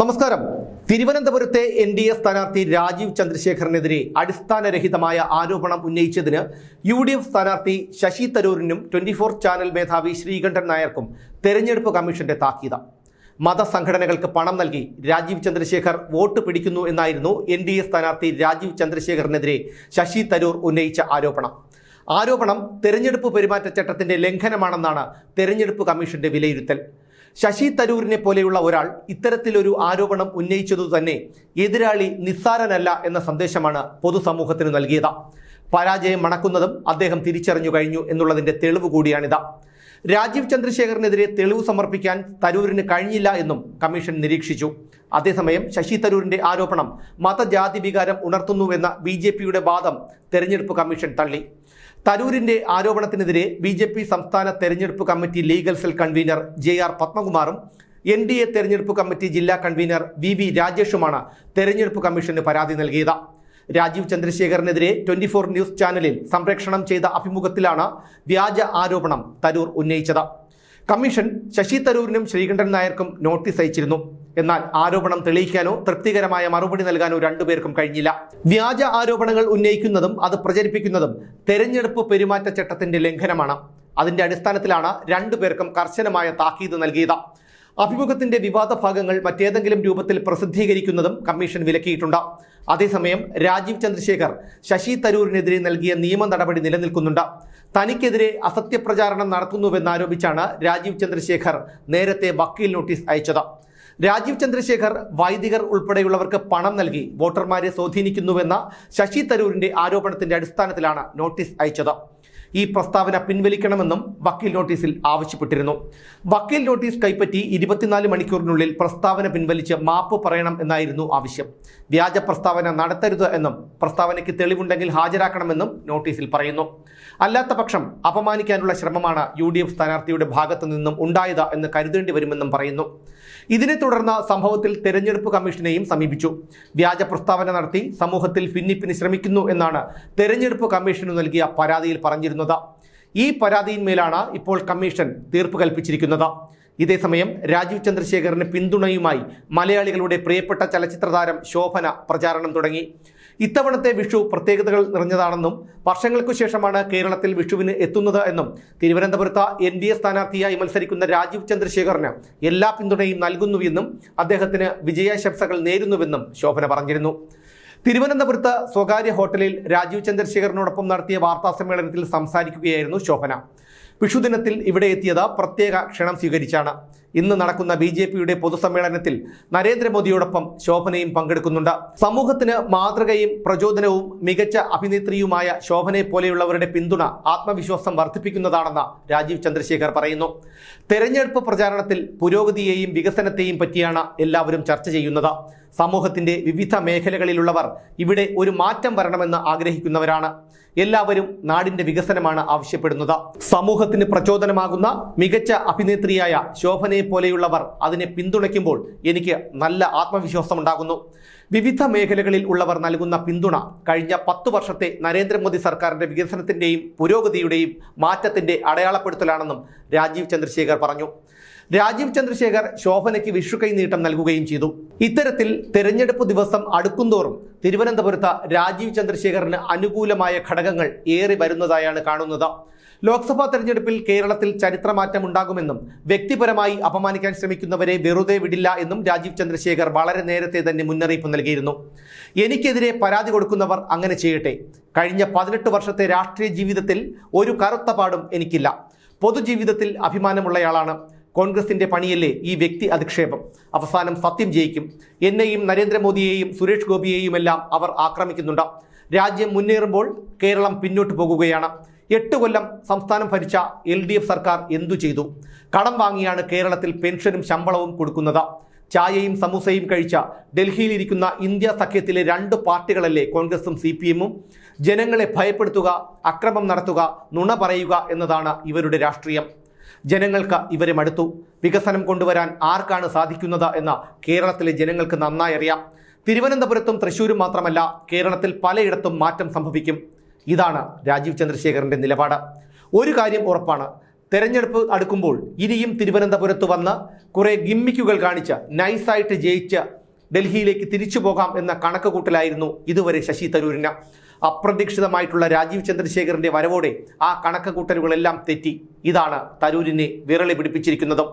നമസ്കാരം. തിരുവനന്തപുരത്തെ N D A സ്ഥാനാർത്ഥി രാജീവ് ചന്ദ്രശേഖറിനെതിരെ അടിസ്ഥാനരഹിതമായ ആരോപണം ഉന്നയിച്ചതിന് യു ഡി എഫ് സ്ഥാനാർത്ഥി ശശി തരൂരിനും ട്വന്റി ഫോർ ചാനൽ മേധാവി ശ്രീകണ്ഠൻ നായർക്കും തെരഞ്ഞെടുപ്പ് കമ്മീഷന്റെ താക്കീത. മതസംഘടനകൾക്ക് പണം നൽകി രാജീവ് ചന്ദ്രശേഖർ വോട്ട് പിടിക്കുന്നു എന്നായിരുന്നു എൻ ഡി എ സ്ഥാനാർത്ഥി രാജീവ് ചന്ദ്രശേഖറിനെതിരെ ശശി തരൂർ ഉന്നയിച്ച ആരോപണം. ആരോപണം തെരഞ്ഞെടുപ്പ് പെരുമാറ്റച്ചട്ടത്തിന്റെ ലംഘനമാണെന്നാണ് തെരഞ്ഞെടുപ്പ് കമ്മീഷന്റെ വിലയിരുത്തൽ. ശശി തരൂരിനെ പോലെയുള്ള ഒരാൾ ഇത്തരത്തിലൊരു ആരോപണം ഉന്നയിച്ചതു തന്നെ എതിരാളി നിസ്സാരനല്ല എന്ന സന്ദേശമാണ് പൊതുസമൂഹത്തിന് നൽകിയത്. പരാജയം മണക്കുന്നതും അദ്ദേഹം തിരിച്ചറിഞ്ഞു കഴിഞ്ഞു എന്നുള്ളതിന്റെ തെളിവ് കൂടിയാണിത്. രാജീവ് ചന്ദ്രശേഖറിനെതിരെ തെളിവ് സമർപ്പിക്കാൻ തരൂരിന് കഴിഞ്ഞില്ല എന്നും കമ്മീഷൻ നിരീക്ഷിച്ചു. അതേസമയം ശശി തരൂരിന്റെ ആരോപണം മതജാതി വികാരം ഉണർത്തുന്നുവെന്ന ബി ജെ പിയുടെ വാദം തെരഞ്ഞെടുപ്പ് കമ്മീഷൻ തള്ളി. തരൂരിന്റെ ആരോപണത്തിനെതിരെ ബി ജെ പി സംസ്ഥാന തെരഞ്ഞെടുപ്പ് committee legal cell convener J R പത്മകുമാറും N D A തെരഞ്ഞെടുപ്പ് കമ്മിറ്റി ജില്ലാ കൺവീനർ വി വി രാജേഷുമാണ് തെരഞ്ഞെടുപ്പ് കമ്മീഷന് പരാതി നൽകിയത്. രാജീവ് ചന്ദ്രശേഖറിനെതിരെ ട്വന്റി ഫോർ ന്യൂസ് ചാനലിൽ സംപ്രേക്ഷണം ചെയ്ത അഭിമുഖത്തിലാണ് വ്യാജ ആരോപണം തരൂർ ഉന്നയിച്ചത്. കമ്മീഷൻ ശശി തരൂരിനും ശ്രീകണ്ഠൻ നായർക്കും നോട്ടീസ് അയച്ചിരുന്നു. എന്നാൽ ആരോപണം തെളിയിക്കാനോ തൃപ്തികരമായ മറുപടി നൽകാനോ രണ്ടുപേർക്കും കഴിഞ്ഞില്ല. വ്യാജ ആരോപണങ്ങൾ ഉന്നയിക്കുന്നതും അത് പ്രചരിപ്പിക്കുന്നതും തെരഞ്ഞെടുപ്പ് പെരുമാറ്റച്ചട്ടത്തിന്റെ ലംഘനമാണ്. അതിന്റെ അടിസ്ഥാനത്തിലാണ് രണ്ടുപേർക്കും കർശനമായ താക്കീത് നൽകിയത്. അഭിമുഖത്തിന്റെ വിവാദ ഭാഗങ്ങൾ മറ്റേതെങ്കിലും രൂപത്തിൽ പ്രസിദ്ധീകരിക്കുന്നതും കമ്മീഷൻ വിലക്കിയിട്ടുണ്ട്. അതേസമയം രാജീവ് ചന്ദ്രശേഖർ ശശി തരൂരിനെതിരെ നൽകിയ നിയമ നടപടി നിലനിൽക്കുന്നുണ്ട്. തനിക്കെതിരെ അസത്യപ്രചാരണം നടത്തുന്നുവെന്നാരോപിച്ചാണ് രാജീവ് ചന്ദ്രശേഖർ നേരത്തെ വക്കീൽ നോട്ടീസ് അയച്ചത്. രാജീവ് ചന്ദ്രശേഖർ വൈദികർ ഉൾപ്പെടെയുള്ളവർക്ക് പണം നൽകി വോട്ടർമാരെ സ്വാധീനിക്കുന്നുവെന്ന ശശി തരൂരിന്റെ ആരോപണത്തിന്റെ അടിസ്ഥാനത്തിലാണ് നോട്ടീസ് അയച്ചത്. ഈ പ്രസ്താവന പിൻവലിക്കണമെന്നും വക്കീൽ നോട്ടീസിൽ ആവശ്യപ്പെട്ടിരുന്നു. വക്കീൽ നോട്ടീസ് കൈപ്പറ്റി ഇരുപത്തിനാല് മണിക്കൂറിനുള്ളിൽ പ്രസ്താവന പിൻവലിച്ച് മാപ്പ് പറയണം എന്നായിരുന്നു ആവശ്യം. വ്യാജ പ്രസ്താവന നടത്തരുത് എന്നും പ്രസ്താവനയ്ക്ക് തെളിവുണ്ടെങ്കിൽ ഹാജരാക്കണമെന്നും നോട്ടീസിൽ പറയുന്നു. അല്ലാത്ത അപമാനിക്കാനുള്ള ശ്രമമാണ് യു ഡി എഫ് സ്ഥാനാർത്ഥിയുടെ ഭാഗത്തു നിന്നും ഉണ്ടായത് എന്ന് കരുതേണ്ടി വരുമെന്നും പറയുന്നു. ഇതിനെ തുടർന്ന് സംഭവത്തിൽ തെരഞ്ഞെടുപ്പ് കമ്മീഷനെയും സമീപിച്ചു. വ്യാജ പ്രസ്താവന നടത്തി സമൂഹത്തിൽ ഭിന്നിപ്പിന് ശ്രമിക്കുന്നു എന്നാണ് തെരഞ്ഞെടുപ്പ് കമ്മീഷന് നൽകിയ പരാതിയിൽ പറഞ്ഞിരുന്നത്. ഈ പരാതിയിന്മേലാണ് ഇപ്പോൾ കമ്മീഷൻ തീർപ്പ് കൽപ്പിച്ചിരിക്കുന്നത്. ഇതേസമയം രാജീവ് ചന്ദ്രശേഖറിന് പിന്തുണയുമായി മലയാളികളുടെ പ്രിയപ്പെട്ട ചലച്ചിത്ര താരം ശോഭന പ്രചാരണം തുടങ്ങി. ഇത്തവണത്തെ വിഷു പ്രത്യേകതകൾ നിറഞ്ഞതാണെന്നും വർഷങ്ങൾക്കു ശേഷമാണ് കേരളത്തിൽ വിഷുവിന് എത്തുന്നത് എന്നും തിരുവനന്തപുരത്ത് എൻ ഡി എ സ്ഥാനാർത്ഥിയായി മത്സരിക്കുന്ന രാജീവ് ചന്ദ്രശേഖറിന് എല്ലാ പിന്തുണയും നൽകുന്നുവെന്നും അദ്ദേഹത്തിന് വിജയാശംസകൾ നേരുന്നുവെന്നും ശോഭന പറഞ്ഞിരുന്നു. തിരുവനന്തപുരത്ത് സ്വകാര്യ ഹോട്ടലിൽ രാജീവ് ചന്ദ്രശേഖറിനോടൊപ്പം നടത്തിയ വാർത്താ സമ്മേളനത്തിൽ സംസാരിക്കുകയായിരുന്നു ശോഭന. വിഷുദിനത്തിൽ ഇവിടെ എത്തിയത് പ്രത്യേക ക്ഷണം സ്വീകരിച്ചാണ്. ഇന്ന് നടക്കുന്ന ബി ജെ പിയുടെ പൊതുസമ്മേളനത്തിൽ നരേന്ദ്രമോദിയോടൊപ്പം ശോഭനയും പങ്കെടുക്കുന്നുണ്ട്. സമൂഹത്തിന് മാതൃകയും പ്രചോദനവും മികച്ച അഭിനേത്രിയുമായ ശോഭനയെ പോലെയുള്ളവരുടെ പിന്തുണ ആത്മവിശ്വാസം വർദ്ധിപ്പിക്കുന്നതാണെന്ന് രാജീവ് ചന്ദ്രശേഖർ പറയുന്നു. തെരഞ്ഞെടുപ്പ് പ്രചാരണത്തിൽ പുരോഗതിയെയും വികസനത്തെയും പറ്റിയാണ് എല്ലാവരും ചർച്ച ചെയ്യുന്നത്. സമൂഹത്തിന്റെ വിവിധ മേഖലകളിലുള്ളവർ ഇവിടെ ഒരു മാറ്റം വരണമെന്ന് ആഗ്രഹിക്കുന്നവരാണ്. എല്ലാവരും നാടിന്റെ വികസനമാണ് ആവശ്യപ്പെടുന്നത്. സമൂഹത്തിന് പ്രചോദനമാകുന്ന മികച്ച അഭിനേത്രിയായ ശോഭനയെ പോലെയുള്ളവർ അതിനെ പിന്തുണയ്ക്കുമ്പോൾ എനിക്ക് നല്ല ആത്മവിശ്വാസം ഉണ്ടാകുന്നു. വിവിധ മേഖലകളിൽ ഉള്ളവർ നൽകുന്ന പിന്തുണ കഴിഞ്ഞ പത്തു വർഷത്തെ നരേന്ദ്രമോദി സർക്കാരിന്റെ വികസനത്തിന്റെയും പുരോഗതിയുടെയും മാറ്റത്തിന്റെ അടയാളപ്പെടുത്തലാണെന്നും രാജീവ് ചന്ദ്രശേഖർ പറഞ്ഞു. രാജീവ് ചന്ദ്രശേഖർ ശോഭനയ്ക്ക് വിഷുക്കൈ നീട്ടം നൽകുകയും ചെയ്തു. ഇത്തരത്തിൽ തെരഞ്ഞെടുപ്പ് ദിവസം അടുക്കുന്തോറും തിരുവനന്തപുരത്ത് രാജീവ് ചന്ദ്രശേഖറിന് അനുകൂലമായ ഘടകങ്ങൾ ഏറി വരുന്നതായാണ് കാണുന്നത്. ലോക്സഭാ തെരഞ്ഞെടുപ്പിൽ കേരളത്തിൽ ചരിത്രമാറ്റം ഉണ്ടാകുമെന്നും വ്യക്തിപരമായി അപമാനിക്കാൻ ശ്രമിക്കുന്നവരെ വെറുതെ വിടില്ല എന്നും രാജീവ് ചന്ദ്രശേഖർ വളരെ നേരത്തെ തന്നെ മുന്നറിയിപ്പ് നൽകിയിരുന്നു. എനിക്കെതിരെ പരാതി കൊടുക്കുന്നവർ അങ്ങനെ ചെയ്യട്ടെ. കഴിഞ്ഞ പതിനെട്ട് വർഷത്തെ രാഷ്ട്രീയ ജീവിതത്തിൽ ഒരു കറുത്ത പാടും എനിക്കില്ല. പൊതുജീവിതത്തിൽ അഭിമാനമുള്ളയാളാണ്. കോൺഗ്രസിന്റെ പണിയല്ലേ ഈ വ്യക്തി അധിക്ഷേപം? അവസാനം സത്യം ജയിക്കും. എന്നെയും നരേന്ദ്രമോദിയെയും സുരേഷ് ഗോപിയെയും എല്ലാം അവർ ആക്രമിക്കുന്നുണ്ട്. രാജ്യം മുന്നേറുമ്പോൾ കേരളം പിന്നോട്ട് പോകുകയാണ്. എട്ട് കൊല്ലം സംസ്ഥാനം ഭരിച്ച എൽ ഡി എഫ് സർക്കാർ എന്തു ചെയ്തു? കടം വാങ്ങിയാണ് കേരളത്തിൽ പെൻഷനും ശമ്പളവും കൊടുക്കുന്നത്. ചായയും സമൂസയും കഴിച്ച ഡൽഹിയിലിരിക്കുന്ന ഇന്ത്യ സഖ്യത്തിലെ രണ്ട് പാർട്ടികളല്ലേ കോൺഗ്രസും സി പി എമ്മും? ജനങ്ങളെ ഭയപ്പെടുത്തുക അക്രമം നടത്തുക നുണ പറയുക എന്നതാണ് ഇവരുടെ രാഷ്ട്രീയം. ജനങ്ങൾക്ക് ഇവരെ മടുത്തു. വികസനം കൊണ്ടുവരാൻ ആർക്കാണ് സാധിക്കുന്നത് എന്ന് കേരളത്തിലെ ജനങ്ങൾക്ക് നന്നായി അറിയാം. തിരുവനന്തപുരത്തും തൃശ്ശൂരും മാത്രമല്ല കേരളത്തിൽ പലയിടത്തും മാറ്റം സംഭവിക്കും. ഇതാണ് രാജീവ് ചന്ദ്രശേഖരന്റെ നിലപാട്. ഒരു കാര്യം ഉറപ്പാണ്. തെരഞ്ഞെടുപ്പ് അടുക്കുമ്പോൾ ഇനിയും തിരുവനന്തപുരത്ത് വന്ന് കുറേ ഗിമ്മിക്കുകൾ കാണിച്ച് നൈസായിട്ട് ജയിച്ച് ഡൽഹിയിലേക്ക് തിരിച്ചു പോകാം എന്ന കണക്ക് കൂട്ടലായിരുന്നു ഇതുവരെ ശശി തരൂരിന്. അപ്രതീക്ഷിതമായിട്ടുള്ള രാജീവ് ചന്ദ്രശേഖറിന്റെ വരവോടെ ആ കണക്ക് കൂട്ടലുകളെല്ലാം തെറ്റി. ഇതാണ് തരൂരിനെ വിരളി പിടിപ്പിച്ചിരിക്കുന്നതും.